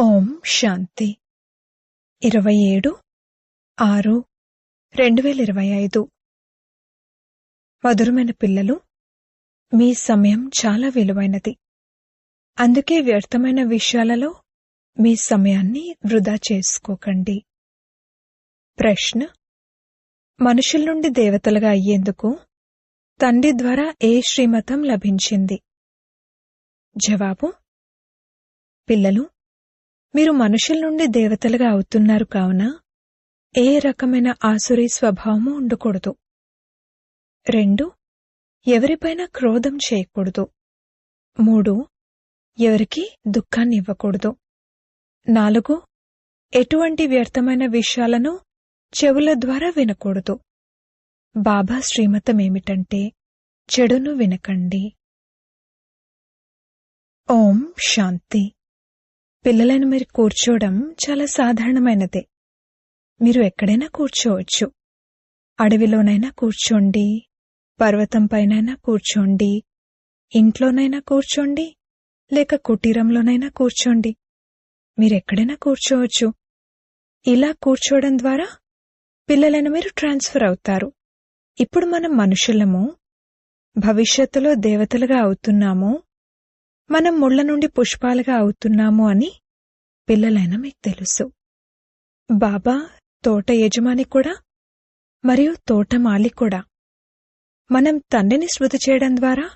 ఓం శాంతి. ఇరవై ఏడు ఆరు రెండు వేల ఇరవై ఐదు. మధురమైన పిల్లలు మీ సమయం చాలా విలువైనది. అందుకే వ్యర్థమైన విషయాలలో మీ సమయాన్ని వృధా చేసుకోకండి. ప్రశ్న మనుషుల నుండి దేవతలుగా అయ్యేందుకు తండ్రి ద్వారా ఏ శ్రీమతం లభించింది? జవాబు పిల్లలు మీరు మనుషుల నుండి దేవతలుగా అవుతున్నారు కావున ఏ రకమైన ఆసురీ స్వభావము ఉండకూడదు. రెండు ఎవరిపైన క్రోధం చేయకూడదు. మూడు ఎవరికి దుఃఖాన్ని ఇవ్వకూడదు. నాలుగు ఎటువంటి వ్యర్థమైన విషయాలను చెవుల ద్వారా వినకూడదు. బాబా శ్రీమతం ఏమిటంటే చెడును వినకండి. ఓం శాంతి. పిల్లలను మీరు కూర్చోవడం చాలా సాధారణమైనదే. మీరు ఎక్కడైనా కూర్చోవచ్చు. అడవిలోనైనా కూర్చోండి. పర్వతంపైనైనా కూర్చోండి. ఇంట్లోనైనా కూర్చోండి. లేక కుటీరంలోనైనా కూర్చోండి. మీరెక్కడైనా కూర్చోవచ్చు. ఇలా కూర్చోవడం ద్వారా పిల్లలను మీరు ట్రాన్స్ఫర్ అవుతారు. ఇప్పుడు మనం మనుషులము భవిష్యత్తులో దేవతలుగా అవుతున్నాము మనం ముళ్ళ నుండి పుష్పాలుగా అవుతున్నాము అని పిల్లలైన మీకు తెలుసు. బాబా తోట యజమాని కూడా మరియు తోటమాలి కూడా. మనం తండ్రిని శృతి చేయడం ద్వారా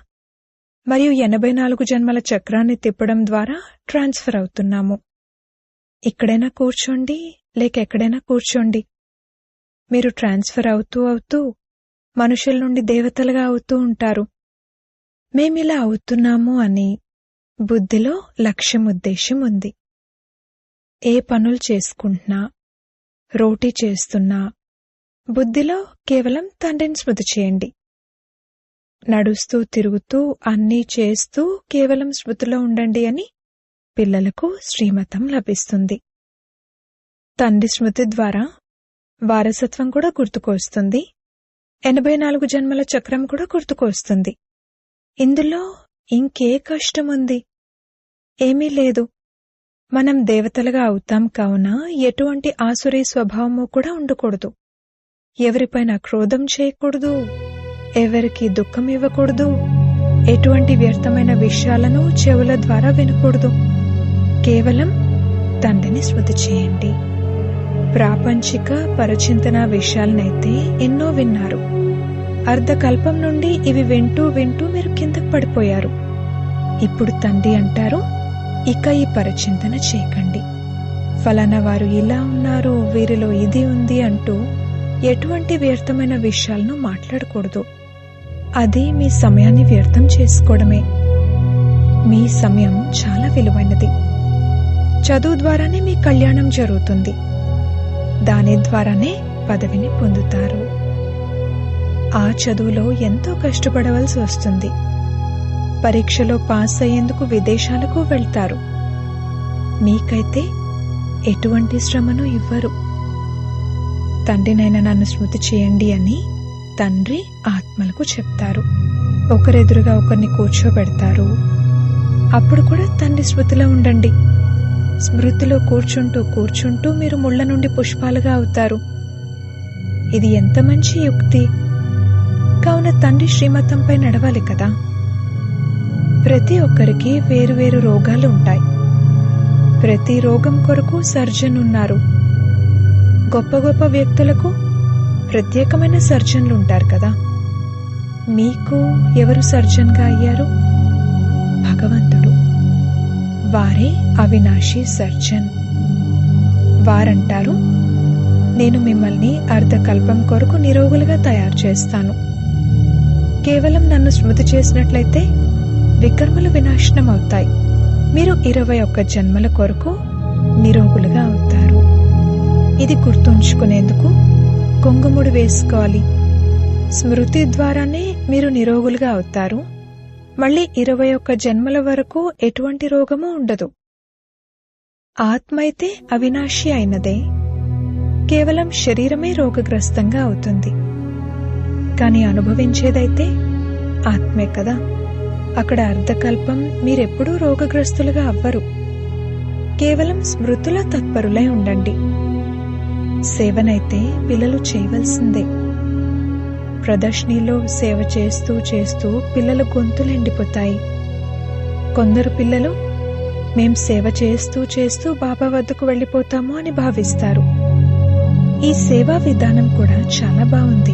మరియు ఎనభై నాలుగు జన్మల చక్రాన్ని తిప్పడం ద్వారా ట్రాన్స్ఫర్ అవుతున్నాము. ఇక్కడైనా కూర్చోండి లేక ఎక్కడైనా కూర్చోండి. మీరు ట్రాన్స్ఫర్ అవుతూ అవుతూ మనుషుల నుండి దేవతలుగా అవుతూ ఉంటారు. మేమిలా అవుతున్నాము అని బుద్ధిలో లక్ష్యం ఉద్దేశం ఉంది. ఏ పనులు చేసుకుంటున్నా రోటీ చేస్తున్నా బుద్ధిలో కేవలం తండ్రిని స్మృతి చేయండి. నడుస్తూ తిరుగుతూ అన్నీ చేస్తూ కేవలం స్మృతిలో ఉండండి అని పిల్లలకు శ్రీమతం లభిస్తుంది. తండ్రి స్మృతి ద్వారా వారసత్వం కూడా గుర్తుకొస్తుంది. ఎనభై నాలుగు జన్మల చక్రం కూడా గుర్తుకొస్తుంది. ఇందులో ఇంకే కష్టం ఉంది ఏమీ లేదు. మనం దేవతలుగా అవుతాం కావున ఎటువంటి ఆసురీ స్వభావము కూడా ఉండకూడదు. ఎవరిపైన క్రోధం చేయకూడదు. ఎవరికి దుఃఖం ఇవ్వకూడదు. ఎటువంటి వ్యర్థమైన విషయాలను చెవుల ద్వారా వినకూడదు. కేవలం తండ్రిని శృతి చేయండి. ప్రాపంచిక పరచింతన విషయాలనైతే ఎన్నో విన్నారు. అర్ధకల్పం నుండి ఇవి వింటూ వింటూ మీరు కిందకు పడిపోయారు. ఇప్పుడు తండ్రి అంటారు ఇక ఈ పరచింతన చేయకండి. ఫలానా వారు ఇలా ఉన్నారు వీరిలో ఇది ఉంది అంటూ ఎటువంటి వ్యర్థమైన విషయాలను మాట్లాడకూడదు. అది మీ సమయాన్ని వ్యర్థం చేసుకోవడమే. మీ సమయం చాలా విలువైనది. చదువు ద్వారానే మీ కళ్యాణం జరుగుతుంది. దాని ద్వారానే పదవిని పొందుతారు. ఆ చదువులో ఎంతో కష్టపడవలసి వస్తుంది. పరీక్షలో పాస్ అయ్యేందుకు విదేశాలకు వెళ్తారు. మీకైతే ఎటువంటి శ్రమను ఇవ్వరు. తండ్రినైనా నన్ను స్మృతి చేయండి అని తండ్రి ఆత్మలకు చెప్తారు. ఒకరెదురుగా ఒకరిని కూర్చోబెడతారు. అప్పుడు కూడా తండ్రి స్మృతిలో ఉండండి. స్మృతిలో కూర్చుంటూ కూర్చుంటూ మీరు ముళ్ళ నుండి పుష్పాలుగా అవుతారు. ఇది ఎంత మంచి యుక్తి. కావున తండ్రి శ్రీమతంపై నడవాలి కదా. ప్రతి ఒక్కరికి వేరువేరు రోగాలు ఉంటాయి. ప్రతి రోగం కొరకు సర్జన్ ఉన్నారు గొప్ప గొప్ప వ్యక్తులకు ప్రత్యేకమైన సర్జన్లు ఉంటారు కదా. మీకు ఎవరు సర్జన్గా అయ్యారు? భగవంతుడు. వారే అవినాశి సర్జన్. వారంటారు నేను మిమ్మల్ని అర్ధకల్పం కొరకు నిరోగులుగా తయారు చేస్తాను. కేవలం నన్ను స్మృతి చేసినట్లయితే వికర్మలు వినాశనం అవుతాయి మీరు ఇరవై ఒక్క జన్మల కొరకు నిరోగులుగా అవుతారు. ఇది గుర్తుంచుకునేందుకు కొంగుముడు వేసుకోవాలి. స్మృతి ద్వారానే మీరు నిరోగులుగా అవుతారు. మళ్ళీ ఇరవై ఒక్క జన్మల వరకు ఎటువంటి రోగము ఉండదు. ఆత్మ అయితే అవినాశి అయినదే. కేవలం శరీరమే రోగగ్రస్తంగా అవుతుంది. కానీ అనుభవించేదైతే ఆత్మే కదా. అక్కడ అర్ధకల్పం మీరెప్పుడూ రోగగ్రస్తులుగా అవ్వరు. కేవలం స్మృతుల తత్పరులై ఉండండి. సేవనైతే పిల్లలు చేయవలసిందే. ప్రదర్శనలో సేవ చేస్తూ చేస్తూ పిల్లల గొంతులు ఎండిపోతాయి కొందరు పిల్లలు మేం సేవ చేస్తూ చేస్తూ బాబా వద్దకు వెళ్ళిపోతాము అని భావిస్తారు. ఈ సేవా విధానం కూడా చాలా బాగుంది.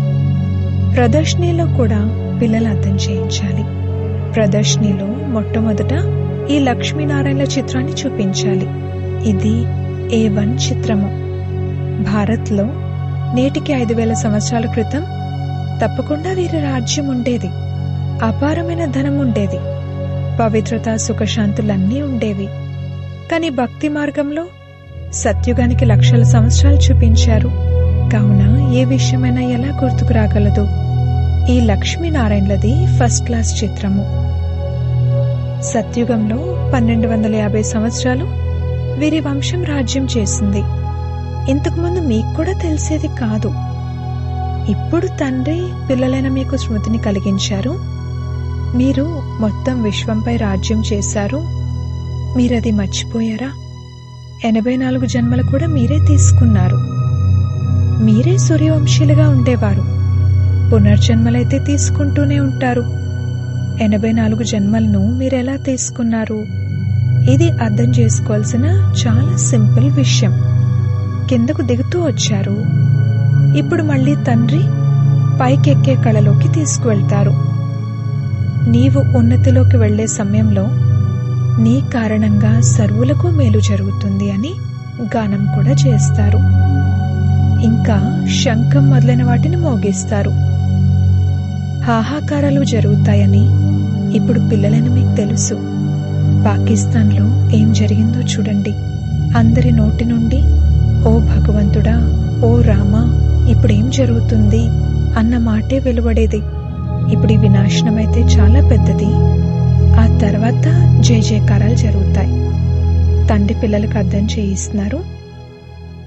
ప్రదర్శనలో కూడా పిల్లలు అర్థం చేయించాలి. ప్రదర్శనలో మొట్టమొదట ఈ లక్ష్మీనారాయణ చిత్రాన్ని చూపించాలి. ఇది ఏ వన్ చిత్రము. భారత్లో నేటికి ఐదు వేల సంవత్సరాల క్రితం తప్పకుండా వీరి రాజ్యం ఉండేది. అపారమైన ధనం ఉండేది. పవిత్రత సుఖశాంతులన్నీ ఉండేవి. కానీ భక్తి మార్గంలో సత్యుగానికి లక్షల సంవత్సరాలు చూపించారు. కావున ఏ విషయమైనా ఎలా గుర్తుకు రాగలదు? ఈ లక్ష్మీనారాయణలది ఫస్ట్ క్లాస్ చిత్రము. సత్యుగంలో పన్నెండు వందల యాభై సంవత్సరాలు వీరి వంశం రాజ్యం చేసింది. ఇంతకుముందు మీకు కూడా తెలిసేది కాదు. ఇప్పుడు తండ్రి పిల్లలైన మీకు స్మృతిని కలిగించారు. మీరు మొత్తం విశ్వంపై రాజ్యం చేశారు. మీరది మర్చిపోయారా? ఎనభై నాలుగు జన్మలు కూడా మీరే తీసుకున్నారు. మీరే సూర్యవంశీలుగా ఉండేవారు. పునర్జన్మలైతే తీసుకుంటూనే ఉంటారు. ఎనభై నాలుగు జన్మలను మీరెలా తీసుకున్నారు? ఇది అర్థం చేసుకోవాల్సిన చాలా సింపుల్ విషయం. కిందకు దిగుతూ వచ్చారు. ఇప్పుడు మళ్ళీ తండ్రి పైకెక్కే కళలోకి తీసుకువెళ్తారు. నీవు ఉన్నతిలోకి వెళ్ళే సమయంలో నీ కారణంగా సర్వులకు మేలు జరుగుతుంది అని గానం కూడా చేస్తారు. ఇంకా శంఖం మొదలైన వాటిని మోగిస్తారు. హాహాకారాలు జరుగుతాయని ఇప్పుడు పిల్లలని మీకు తెలుసు. పాకిస్తాన్లో ఏం జరిగిందో చూడండి. అందరి నోటి నుండి ఓ భగవంతుడా ఓ రామా ఇప్పుడేం జరుగుతుంది? అన్న మాటే వెలువడేది. ఇప్పుడు ఈ వినాశనం అయితే చాలా పెద్దది. ఆ తర్వాత జయ జయకారాలు జరుగుతాయి. తండ్రి పిల్లలకు అర్థం చేయిస్తున్నారు.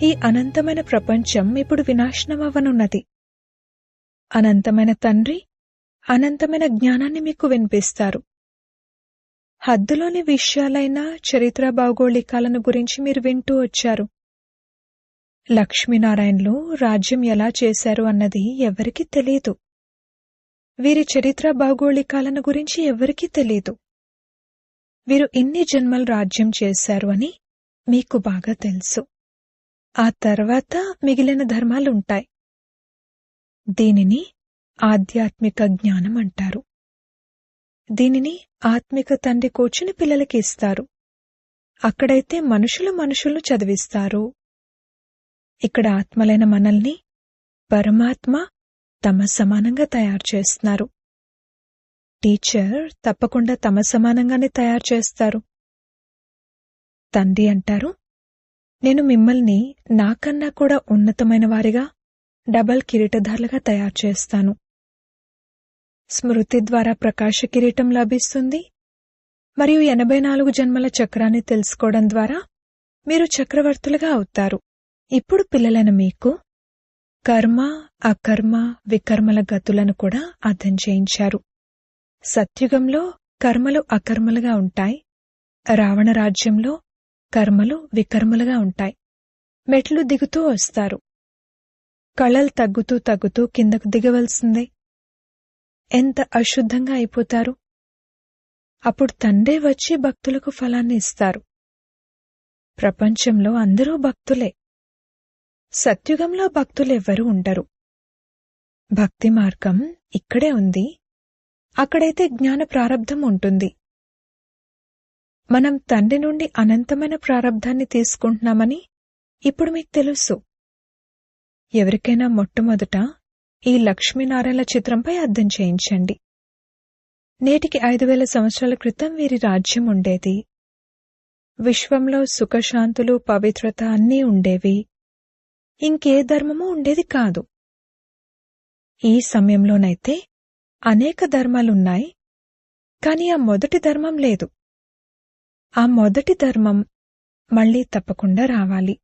ఈ అనంతమైన ప్రపంచం ఇప్పుడు వినాశనం అవ్వనున్నది అనంతమైన తండ్రి అనంతమైన జ్ఞానాన్ని మీకు వినిపిస్తారు. హద్దులోని విషయాలైన చరిత్ర భౌగోళికాలను గురించి మీరు వింటూ వచ్చారు. లక్ష్మీనారాయణలు రాజ్యం ఎలా చేశారు అన్నది ఎవరికీ తెలియదు వీరి చరిత్ర భౌగోళికాలను గురించి ఎవరికీ తెలియదు వీరు ఇన్ని జన్మలు రాజ్యం చేశారు అని మీకు బాగా తెలుసు. ఆ తర్వాత మిగిలిన ధర్మాలుంటాయి. దీనిని ఆధ్యాత్మిక జ్ఞానం అంటారు. దీనిని ఆత్మిక తండ్రి కూర్చుని పిల్లలకి ఇస్తారు. అక్కడైతే మనుషులు మనుషులు చదివిస్తారు. ఇక్కడ ఆత్మలైన మనల్ని పరమాత్మ తమ సమానంగా తయారు చేస్తున్నారు. టీచర్ తప్పకుండా తమ సమానంగానే తయారు చేస్తారు. తండ్రి అంటారు నేను మిమ్మల్ని నాకన్నా కూడా ఉన్నతమైన వారిగా డబల్ కిరీటధారులుగా తయారు చేస్తాను. స్మృతి ద్వారా ప్రకాశ కిరీటం లభిస్తుంది. మరియు ఎనభై నాలుగు జన్మల చక్రాన్ని తెలుసుకోవడం ద్వారా మీరు చక్రవర్తులుగా అవుతారు. ఇప్పుడు పిల్లలైన మీకు కర్మ అకర్మ వికర్మల గతులను కూడా అర్థం చేయించారు. సత్యుగంలో కర్మలు అకర్మలుగా ఉంటాయి. రావణ రాజ్యంలో కర్మలు వికర్మలుగా ఉంటాయి. మెట్లు దిగుతూ వస్తారు. కళలు తగ్గుతూ తగ్గుతూ కిందకు దిగవలసిందే. ఎంత అశుద్ధంగా అయిపోతారు? అప్పుడు తండ్రే వచ్చి భక్తులకు ఫలాన్ని ఇస్తారు. ప్రపంచంలో అందరూ భక్తులే. సత్యుగంలో భక్తులెవ్వరూ ఉండరు. భక్తి మార్గం ఇక్కడే ఉంది. అక్కడైతే జ్ఞాన ప్రారబ్ధం ఉంటుంది. మనం తండ్రి నుండి అనంతమైన ప్రారంధాన్ని తీసుకుంటున్నామని ఇప్పుడు మీకు తెలుసు. ఎవరికైనా మొట్టమొదట ఈ లక్ష్మీనారాయణ చిత్రంపై అర్థం చేయించండి. నేటికి ఐదు వేల సంవత్సరాల క్రితం వీరి రాజ్యం ఉండేది. విశ్వంలో సుఖశాంతులు పవిత్రత అన్నీ ఉండేవి. ఇంకే ధర్మము ఉండేది కాదు. ఈ సమయంలోనైతే అనేక ధర్మాలున్నాయి. కాని ఆ మొదటి ధర్మం లేదు. ఆ మొదటి ధర్మం మళ్ళీ తప్పకుండా రావాలి.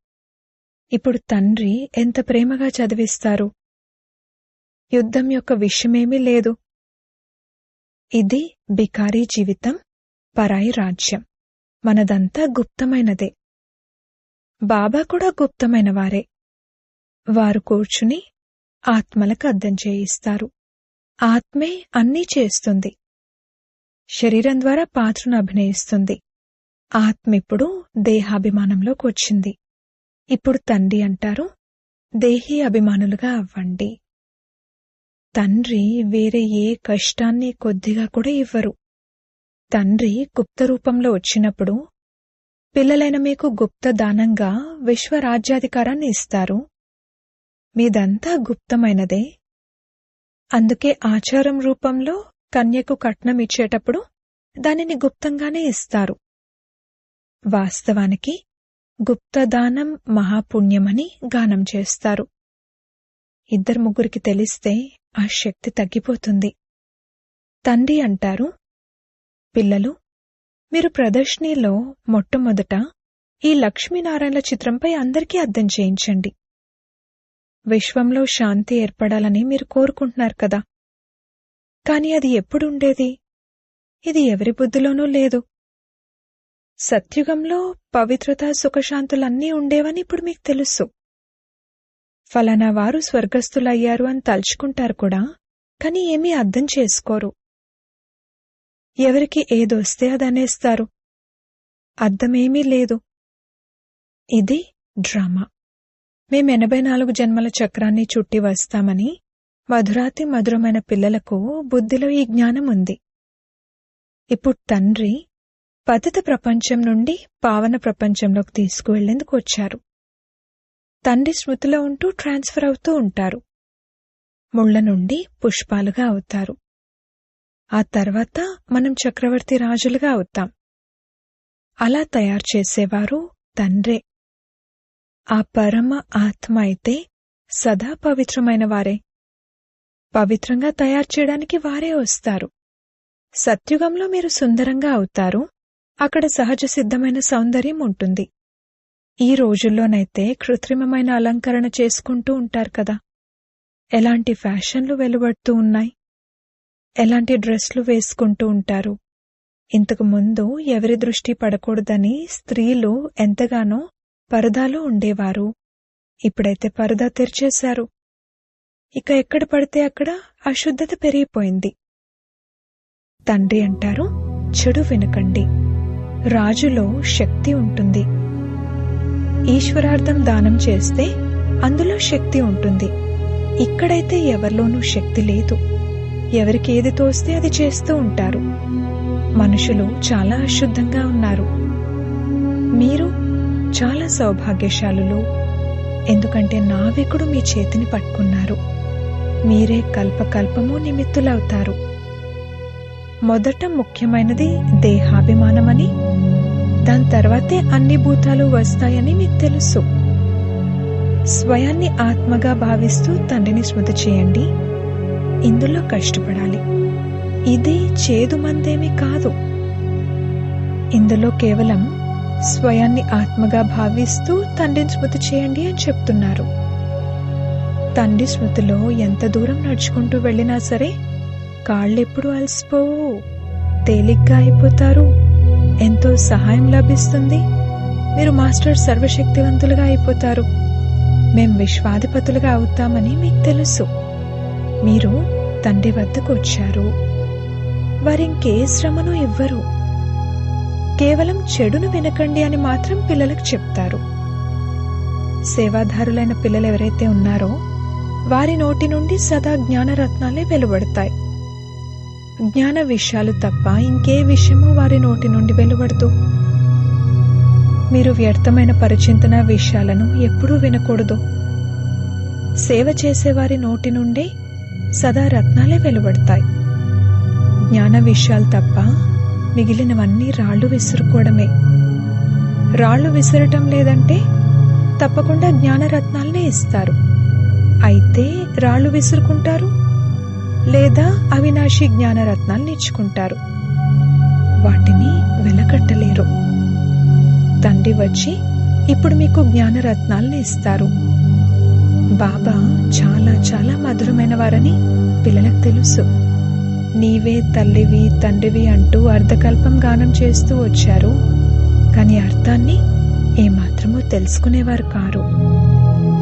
ఇప్పుడు తండ్రి ఎంత ప్రేమగా చదివిస్తారు. యుద్ధం యొక్క విషయమేమీ లేదు. ఇది బికారీ జీవితం పరాయి రాజ్యం. మనదంతా గుప్తమైనదే. బాబా కూడా గుప్తమైన వారే వారు కూర్చుని ఆత్మలకు అర్థం చేయిస్తారు. ఆత్మే అన్నీ చేస్తుంది. శరీరం ద్వారా పాత్రను అభినయిస్తుంది. ఆత్మిప్పుడు దేహాభిమానంలోకి వచ్చింది. ఇప్పుడు తండ్రి అంటారు దేహీ అభిమానులుగా అవ్వండి. తండ్రి వేరే ఏ కష్టాన్ని కొద్దిగా కూడా ఇవ్వరు. తండ్రి గుప్త రూపంలో వచ్చినప్పుడు పిల్లలైన మీకు గుప్త దానంగా విశ్వరాజ్యాధికారాన్ని ఇస్తారు. మీదంతా గుప్తమైనదే. అందుకే ఆచారం రూపంలో కన్యకు కట్నం ఇచ్చేటప్పుడు దానిని గుప్తంగానే ఇస్తారు. వాస్తవానికి గుప్తదానం మహాపుణ్యమని గానం చేస్తారు. ఇద్దరు ముగ్గురికి తెలిస్తే ఆ శక్తి తగ్గిపోతుంది. తండ్రి అంటారు పిల్లలు మీరు ప్రదర్శనలో మొట్టమొదట ఈ లక్ష్మీనారాయణ చిత్రంపై అందరికీ అర్థం చేయించండి. విశ్వంలో శాంతి ఏర్పడాలని మీరు కోరుకుంటున్నారు కదా? కాని అది ఎప్పుడుండేది? ఇది ఎవరి బుద్ధిలోనూ లేదు. సత్యుగంలో పవిత్రత సుఖశాంతులన్నీ ఉండేవని ఇప్పుడు మీకు తెలుసు. ఫలానా వారు స్వర్గస్థులయ్యారు అని తలుచుకుంటారు కూడా కాని ఏమీ అర్థం చేసుకోరు. ఎవరికి ఏదొస్తే అది అనేస్తారు. అర్థమేమీ లేదు. ఇది డ్రామా. మేం ఎనభై నాలుగు జన్మల చక్రాన్ని చుట్టి వస్తామని మధురాతి మధురమైన పిల్లలకు బుద్ధిలో ఈ జ్ఞానం ఉంది. ఇప్పుడు తండ్రి పతిత ప్రపంచం నుండి పావన ప్రపంచంలోకి తీసుకువెళ్ళేందుకు వచ్చారు. తండ్రి స్మృతిలో ఉంటూ ట్రాన్స్ఫర్ అవుతూ ఉంటారు. ముళ్ళ నుండి పుష్పాలుగా అవుతారు. ఆ తర్వాత మనం చక్రవర్తి రాజులుగా అవుతాం. అలా తయారు చేసేవారు తండ్రే. ఆ పరమ ఆత్మ అయితే సదా పవిత్రమైన వారే. పవిత్రంగా తయారు చేయడానికి వారే వస్తారు. సత్యుగంలో మీరు సుందరంగా అవుతారు. అక్కడ సహజ సిద్ధమైన సౌందర్యం ఉంటుంది. ఈ రోజుల్లోనైతే కృత్రిమమైన అలంకరణ చేసుకుంటూ ఉంటారు కదా. ఎలాంటి ఫ్యాషన్లు వెలువడుతూ ఉన్నాయి? ఎలాంటి డ్రెస్లు వేసుకుంటూ ఉంటారు? ఇంతకు ముందు ఎవరి దృష్టి పడకూడదని స్త్రీలు ఎంతగానో పరదాలో ఉండేవారు. ఇప్పుడైతే పరదా తెరిచేశారు. ఇక ఎక్కడ పడితే అక్కడ అశుద్ధత పెరిగిపోయింది. తండ్రి అంటారు చెడు వినకండి. రాజులో శక్తి ఉంటుంది. ఈశ్వరార్థం దానం చేస్తే అందులో శక్తి ఉంటుంది. ఇక్కడైతే ఎవరిలోనూ శక్తి లేదు. ఎవరికి ఏది తోస్తే అది చేస్తూ ఉంటారు. మనుషులు చాలా అశుద్ధంగా ఉన్నారు. మీరు చాలా సౌభాగ్యశాలులు. ఎందుకంటే నావికుడు మీ చేతిని పట్టుకున్నారు. మీరే కల్పకల్పము నిమిత్తులవుతారు. మొదట ముఖ్యమైనది దేహాభిమానమని దాని తర్వాతే అన్ని భూతాలు వస్తాయని మీకు తెలుసు. స్వయాన్ని ఆత్మగా భావిస్తూ తండ్రిని స్మృతి చేయండి. ఇందులో కష్టపడాలి. ఇది చేదు మందేమీ కాదు. ఇందులో కేవలం స్వయాన్ని ఆత్మగా భావిస్తూ తండ్రిని స్మృతి చేయండి అని చెప్తున్నారు. తండ్రి స్మృతిలో ఎంత దూరం నడుచుకుంటూ వెళ్ళినా సరే కాళ్ళెప్పుడు అలసిపోవు. తేలిగ్గా అయిపోతారు. ఎంతో సహాయం లభిస్తుంది. మీరు మాస్టర్ సర్వశక్తివంతులుగా అయిపోతారు. మేం విశ్వాధిపతులుగా అవుతామని మీకు తెలుసు. మీరు తండ్రి వద్దకు వచ్చారు. వారింకే శ్రమను ఇవ్వరు. కేవలం చెడును వినకండి అని మాత్రం పిల్లలకు చెప్తారు. సేవాదారులైన పిల్లలు ఎవరైతే ఉన్నారో వారి నోటి నుండి సదా జ్ఞానరత్నాలే వెలువడతాయి. జ్ఞాన విషయాలు తప్ప ఇంకే విషయమో వారి నోటి నుండి వెలువడదు. మీరు వ్యర్థమైన పరిచింతన విషయాలను ఎప్పుడూ వినకూడదు. సేవ చేసేవారి నోటి నుండే సదా రత్నాలే వెలువడతాయి. జ్ఞాన విషయాలు తప్ప మిగిలినవన్నీ రాళ్ళు విసురుకోవడమే. రాళ్ళు విసరటం లేదంటే తప్పకుండా జ్ఞానరత్నాలనే ఇస్తారు. అయితే రాళ్ళు విసురుకుంటారు? లేదా అవినాశి జ్ఞానరత్నాలు నేర్చుకుంటారు. వాటిని వెలకట్టలేరు. తండ్రి వచ్చి ఇప్పుడు మీకు జ్ఞానరత్నాలను ఇస్తారు బాబా చాలా చాలా మధురమైన వారని పిల్లలకు తెలుసు. నీవే తల్లివి తండ్రివి అంటూ అర్ధకల్పం గానం చేస్తూ వచ్చారు. కాని అర్థాన్ని ఏమాత్రమూ తెలుసుకునేవారు కారు.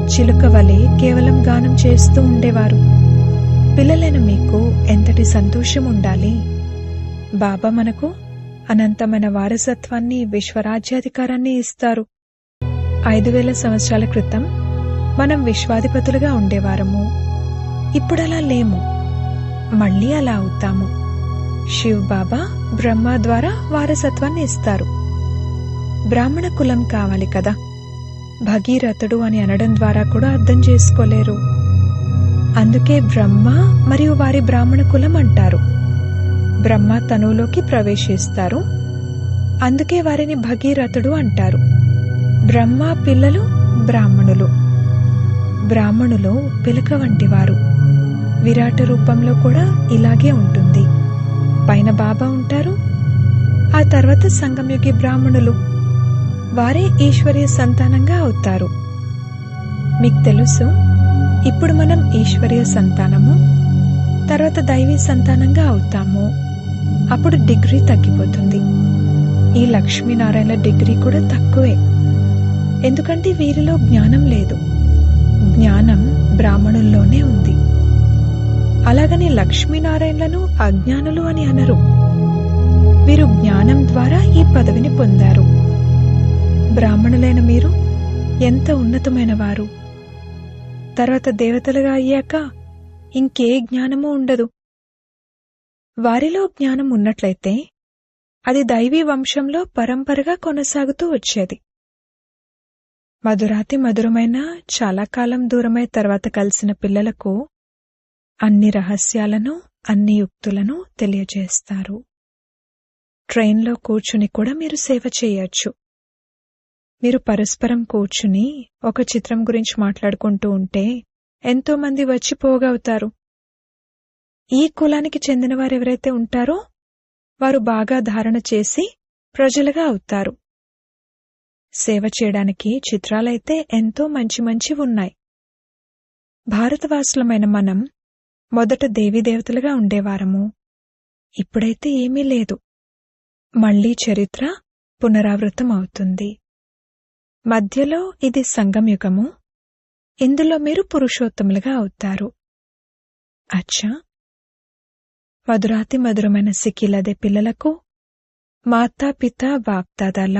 చిలుక వలె కేవలం గానం చేస్తూ ఉండేవారు. పిల్లలైన మీకు ఎంతటి సంతోషం ఉండాలి? బాబా మనకు అనంతమైన వారసత్వాన్ని విశ్వరాజ్యాధికారాన్ని ఇస్తారు. ఐదు వేల సంవత్సరాల క్రితం మనం విశ్వాధిపతులుగా ఉండేవారము. ఇప్పుడలా లేము. మళ్ళీ అలా అవుతాము. శివ్ బాబా బ్రహ్మ ద్వారా వారసత్వాన్ని ఇస్తారు. బ్రాహ్మణ కులం కావాలి కదా. భగీరథుడు అని అనడం ద్వారా కూడా అర్థం చేసుకోలేరు. అందుకే బ్రహ్మ మరియు వారి బ్రాహ్మణ కులం అంటారు. బ్రహ్మ తనువులోకి ప్రవేశిస్తారు. అందుకే వారిని భగీరథుడు అంటారు. బ్రహ్మ పిల్లలు బ్రాహ్మణులు. బ్రాహ్మణులు పిలక వంటి వారు విరాట రూపంలో కూడా ఇలాగే ఉంటుంది. పైన బాబా ఉంటారు. ఆ తర్వాత సంగమయుగి బ్రాహ్మణులు. వారే ఈశ్వరీయ సంతానంగా అవుతారు. మీకు తెలుసు ఇప్పుడు మనం ఈశ్వరీయ సంతానము తర్వాత దైవీ సంతానంగా అవుతాము. అప్పుడు డిగ్రీ తగ్గిపోతుంది. ఈ లక్ష్మీనారాయణ డిగ్రీ కూడా తక్కువే. ఎందుకంటే వీరిలో జ్ఞానం లేదు. జ్ఞానం బ్రాహ్మణుల్లోనే ఉంది. అలాగని లక్ష్మీనారాయణలను అజ్ఞానులు అని అనరు. వీరు జ్ఞానం ద్వారా ఈ పదవిని పొందారు. బ్రాహ్మణులైన మీరు ఎంత ఉన్నతమైన వారు తర్వాత దేవతలుగా అయ్యాక ఇంకే జ్ఞానమూ ఉండదు. వారిలో జ్ఞానం ఉన్నట్లయితే అది దైవీ వంశంలో పరంపరగా కొనసాగుతూ వచ్చేది. మధురాతి మధురమైన చాలా కాలం దూరమై తర్వాత కలిసిన పిల్లలకు అన్ని రహస్యాలను అన్ని యుక్తులను తెలియజేస్తారు. ట్రైన్లో కూర్చుని కూడా మీరు సేవ చేయొచ్చు. మీరు పరస్పరం కూర్చుని ఒక చిత్రం గురించి మాట్లాడుకుంటూ ఉంటే ఎంతో మంది వచ్చి పోగవుతారు. ఈ కులానికి చెందిన వారు ఎవరైతే ఉంటారో వారు బాగా ధారణ చేసి ప్రజలుగా అవుతారు. సేవ చేయడానికి చిత్రాలైతే ఎంతో మంచి మంచి ఉన్నాయి. భారతవాసులమైన మనం మొదట దేవీదేవతలుగా ఉండేవారము. ఇప్పుడైతే ఏమీ లేదు. మళ్ళీ చరిత్ర పునరావృతం అవుతుంది మధ్యలో ఇది సంగమయుగము. ఇందులో మీరు పురుషోత్తములుగా అవుతారు. అచ్చా! మధురాతి మధురమైన సిక్కిలదే పిల్లలకు మాతాపిత బాప్దాదాల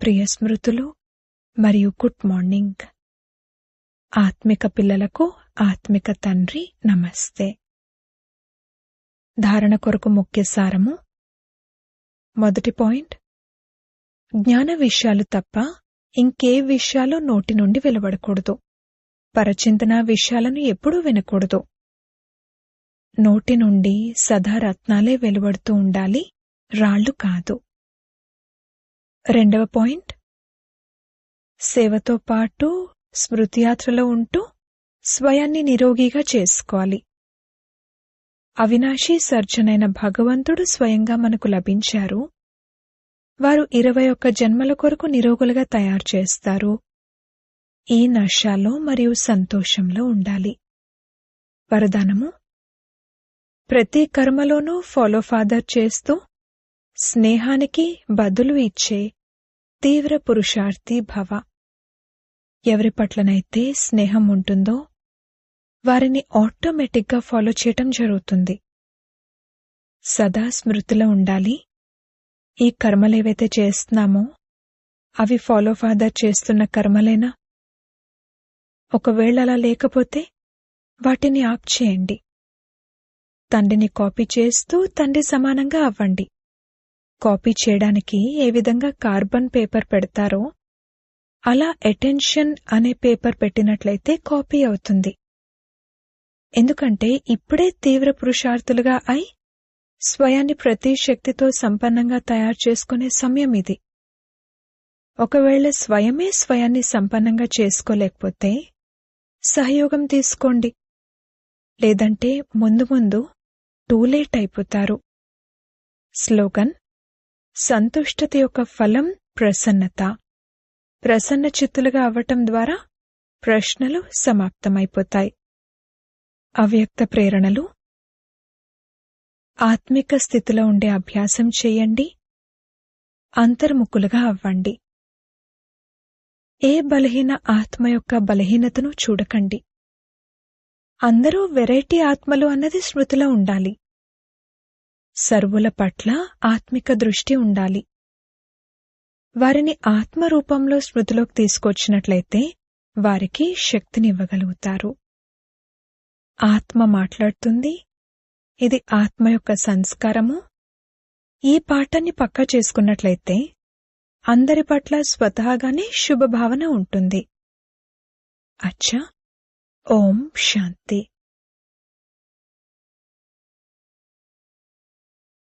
ప్రియ స్మృతులు మరియు గుడ్ మార్నింగ్. ఆత్మిక పిల్లలకు ఆత్మిక తండ్రి నమస్తే. ధారణ కొరకు ముఖ్య సారము. మొదటి పాయింట్. జ్ఞాన విషయాలు తప్ప ఇంకే విషయాలు నోటి నుండి వెలువడకూడదు. పరచింతన విషయాలను ఎప్పుడూ వినకూడదు. నోటి నుండి సదా రత్నాలే వెలువడుతూ ఉండాలి రాళ్ళు కాదు. రెండవ పాయింట్. సేవతో పాటు స్మృతియాత్రలో ఉంటూ స్వయాన్ని నిరోగిగా చేసుకోవాలి. అవినాశీ సర్జనైన భగవంతుడు స్వయంగా మనకు లభించారు. వారు ఇరవై ఒక్క జన్మల కొరకు నిరోగులుగా తయారు చేస్తారు. ఈ నష్టాల్లో మరియు సంతోషంలో ఉండాలి. వరదానము? ప్రతి కర్మలోనూ ఫాలో ఫాదర్ చేస్తూ స్నేహానికి బదులు ఇచ్చే తీవ్ర పురుషార్థి భవ. ఎవరి పట్లనైతే స్నేహం ఉంటుందో వారిని ఆటోమేటిక్గా ఫాలో చేయటం జరుగుతుంది. సదా స్మృతిలో ఉండాలి. ఈ కర్మలేవైతే చేస్తున్నామో అవి ఫాలో ఫాదర్ చేస్తున్న కర్మలేనా? ఒకవేళ అలా లేకపోతే వాటిని ఆప్ చేయండి. తండ్రిని కాపీ చేస్తూ తండ్రి సమానంగా అవ్వండి. కాపీ చేయడానికి ఏ విధంగా కార్బన్ పేపర్ పెడతారో అలా అటెన్షన్ అనే పేపర్ పెట్టినట్లయితే కాపీ అవుతుంది. ఎందుకంటే ఇప్పుడే తీవ్ర పురుషార్థులుగా అయి స్వయాన్ని ప్రతి శక్తితో సంపన్నంగా తయారు చేసుకునే సమయం ఇది. ఒకవేళ స్వయమే స్వయాన్ని సంపన్నంగా చేసుకోలేకపోతే సహయోగం తీసుకోండి. లేదంటే ముందు ముందు టూ లేట్ అయిపోతారు. స్లోగన్ సంతుష్టత యొక్క ఫలం ప్రసన్నత. ప్రసన్న చిత్తులుగా అవ్వటం ద్వారా ప్రశ్నలు సమాప్తమైపోతాయి. అవ్యక్త ప్రేరణలు ఆత్మిక స్థితిలో ఉండే అభ్యాసం చేయండి. అంతర్ముఖులుగా అవ్వండి. ఏ బలహీన ఆత్మ యొక్క బలహీనతను చూడకండి. అందరూ వెరైటీ ఆత్మలు అన్నది స్మృతిలో ఉండాలి. సర్వుల పట్ల ఆత్మిక దృష్టి ఉండాలి. వారిని ఆత్మ రూపంలో స్మృతిలోకి తీసుకొచ్చినట్లయితే వారికి శక్తినివ్వగలుగుతారు ఆత్మ మాట్లాడుతుంది ఇది ఆత్మ యొక్క సంస్కారము? ఈ పాఠాన్ని పక్కా చేసుకున్నట్లయితే అందరి పట్ల స్వతహాగానే శుభభావన ఉంటుంది. అచ్చా. ఓం శాంతి.